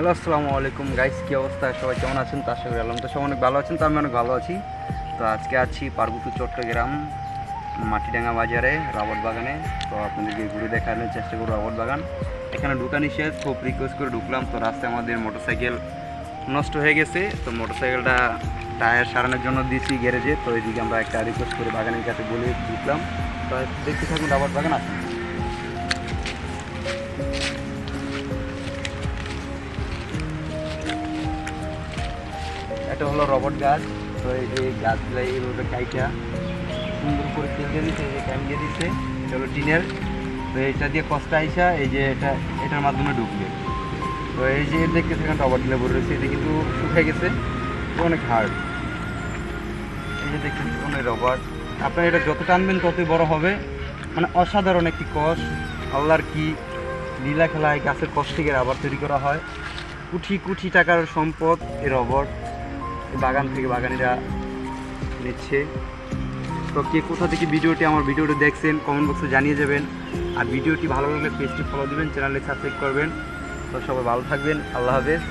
Hello, আসসালামু আলাইকুম guys কী অবস্থা? সবাই কেমন আছেন? তার সঙ্গে আলম তো সবাই অনেক ভালো আছেন, তো আমি অনেক ভালো আছি। তো আজকে আছি পার্বতী চট্টগ্রাম মাটিডাঙ্গা বাজারে, রাবট বাগানে। তো আপনাদেরকে ঘুরে দেখানোর চেষ্টা করব রাবট বাগান। এখানে ঢুকা নিষেধ, খুব রিকোয়েস্ট করে ঢুকলাম। তো রাস্তায় আমাদের মোটরসাইকেল নষ্ট হয়ে গেছে। তো মোটরসাইকেলটা টায়ার সারানোর জন্য দিয়েছি গ্যারেজে। তো এদিকে আমরা একটা রিকোয়েস্ট করে বাগানের কাছে বলে ঢুকলাম। তো দেখতে থাকুন রাবট বাগান, আসুন। এটা হলো রবট গাছ। তো এই যে গাছগুলো এইভাবে কাইটা সুন্দর করে দিয়ে দিচ্ছে এই যে ক্যাম দিয়ে দিচ্ছে এটা হলো টিনের। তো এইটা দিয়ে কষ্ট আইসা এই যে এটা, এটার মাধ্যমে ঢুকবে তো এই যে দেখতে সেখানে রবটগুলো ভরে রয়েছে, এটা কিন্তু শুকিয়ে গেছে। অনেক হার্ড এই যে দেখতে অনেক রবট। আপনার এটা যত টানবেন ততই বড় হবে। মানে অসাধারণ একটি কষ। আল্লাহর কি লীলা খেলায় গাছের কষ থেকে রাবার তৈরি করা হয়। কুঠি কুঠি টাকার সম্পদ এই রবট। বাগান থেকে বাগানিরা নিচ্ছে। তো কে কোথা থেকে ভিডিওটি আমার ভিডিওটি দেখছেন কমেন্ট বক্সে জানিয়ে যাবেন আর ভিডিওটি ভালো লাগলে পেজটি ফলো দেবেন চ্যানেলে সাবস্ক্রাইব করবেন। তো সবাই ভালো থাকবেন, আল্লাহ হাফেজ।